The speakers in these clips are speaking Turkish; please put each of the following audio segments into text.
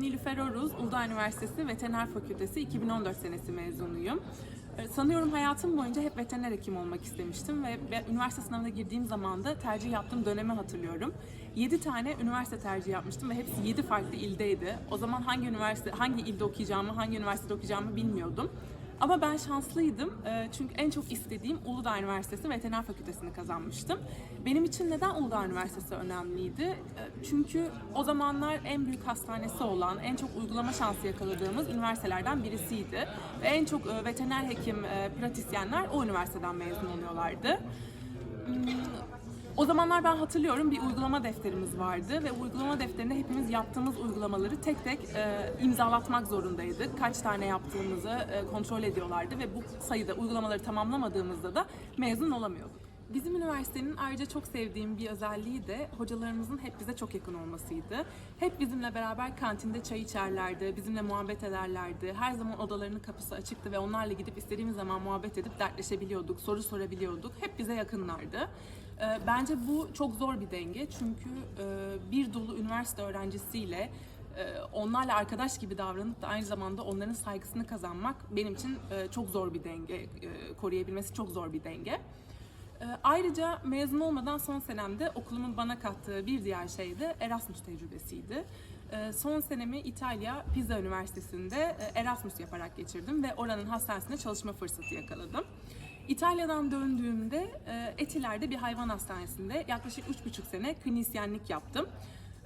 Nilüfer Oruz, Uludağ Üniversitesi Veteriner Fakültesi 2014 senesi mezunuyum. Ee, Sanıyorum hayatım boyunca hep veteriner hekim olmak istemiştim ve, ve üniversite sınavına girdiğim zaman da tercih yaptığım dönemi hatırlıyorum. 7 tane üniversite tercihi yapmıştım ve hepsi 7 farklı ildeydi. O zaman hangi üniversite, hangi ilde okuyacağımı, hangi üniversitede okuyacağımı bilmiyordum. Ama ben şanslıydım Ee, çünkü en çok istediğim Uludağ Üniversitesi Veteriner Fakültesini kazanmıştım. Benim için neden Uludağ Üniversitesi önemliydi? Ee, Çünkü o zamanlar en büyük hastanesi olan, en çok uygulama şansı yakaladığımız üniversitelerden birisiydi. Ve en çok e, veteriner hekim, e, pratisyenler o üniversiteden mezun oluyorlardı. O zamanlar ben hatırlıyorum bir uygulama defterimiz vardı ve uygulama defterinde hepimiz yaptığımız uygulamaları tek tek e, imzalatmak zorundaydık. Kaç tane yaptığımızı e, kontrol ediyorlardı ve bu sayıda uygulamaları tamamlamadığımızda da mezun olamıyorduk. Bizim üniversitenin ayrıca çok sevdiğim bir özelliği de hocalarımızın hep bize çok yakın olmasıydı. Hep bizimle beraber kantinde çay içerlerdi, bizimle muhabbet ederlerdi. Her zaman odalarının kapısı açıktı ve onlarla gidip istediğimiz zaman muhabbet edip dertleşebiliyorduk, soru sorabiliyorduk. Hep bize yakınlardı. Ee, Bence bu çok zor bir denge çünkü e, bir dolu üniversite öğrencisiyle e, onlarla arkadaş gibi davranıp da aynı zamanda onların saygısını kazanmak benim için e, çok zor bir denge, koruyabilmesi çok zor bir denge. E, Ayrıca mezun olmadan son senemde okulumun bana kattığı bir diğer şey de Erasmus tecrübesiydi. E, Son senemi İtalya Pisa Üniversitesi'nde e, Erasmus yaparak geçirdim ve oranın hastanesinde çalışma fırsatı yakaladım. İtalya'dan döndüğümde e, Etiler'de bir hayvan hastanesinde yaklaşık 3,5 sene klinisyenlik yaptım.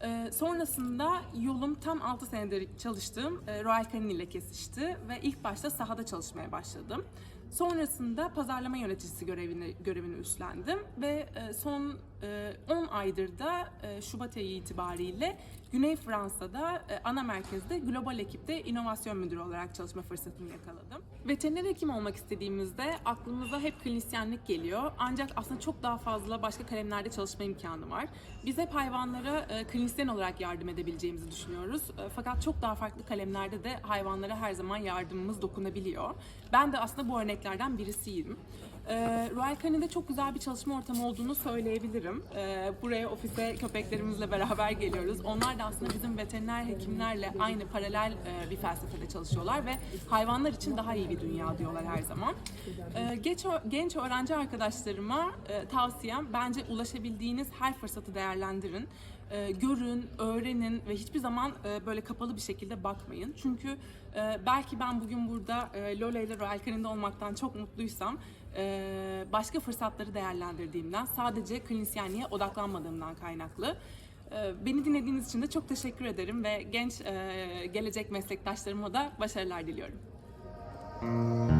E, sonrasında yolum tam 6 senedir çalıştığım e, Royal Canin ile kesişti ve ilk başta sahada çalışmaya başladım. Sonrasında pazarlama yöneticisi görevini görevini üstlendim ve e, son e, 10 aydır da e, Şubat ayı itibariyle Güney Fransa'da e, ana merkezde global ekipte inovasyon müdürü olarak çalışma fırsatını yakaladım. Veteriner hekim olmak istediğimizde aklımıza hep klinisyenlik geliyor. Ancak aslında çok daha fazla başka kalemlerde çalışma imkanı var. Biz hep hayvanlara e, klinisyen olarak yardım edebileceğimizi düşünüyoruz. E, fakat çok daha farklı kalemlerde de hayvanlara her zaman yardımımız dokunabiliyor. Ben de aslında bu örneklerden birisiyim. Ee, Royal Canin'de çok güzel bir çalışma ortamı olduğunu söyleyebilirim. Buraya ofise köpeklerimizle beraber geliyoruz. Onlar da aslında bizim veteriner hekimlerle aynı paralel e, bir felsefede çalışıyorlar ve hayvanlar için daha iyi bir dünya diyorlar her zaman. Ee, genç, genç öğrenci arkadaşlarıma e, tavsiyem bence ulaşabildiğiniz her fırsatı değerlendirin. E, görün, öğrenin ve hiçbir zaman e, böyle kapalı bir şekilde bakmayın. Çünkü e, belki ben bugün burada e, Lola ile Royal Canin'de olmaktan çok mutluysam e, başka fırsatları değerlendirdiğimden, sadece klinisyenliğe odaklanmadığımdan kaynaklı. E, Beni dinlediğiniz için de çok teşekkür ederim ve genç e, gelecek meslektaşlarıma da başarılar diliyorum. Música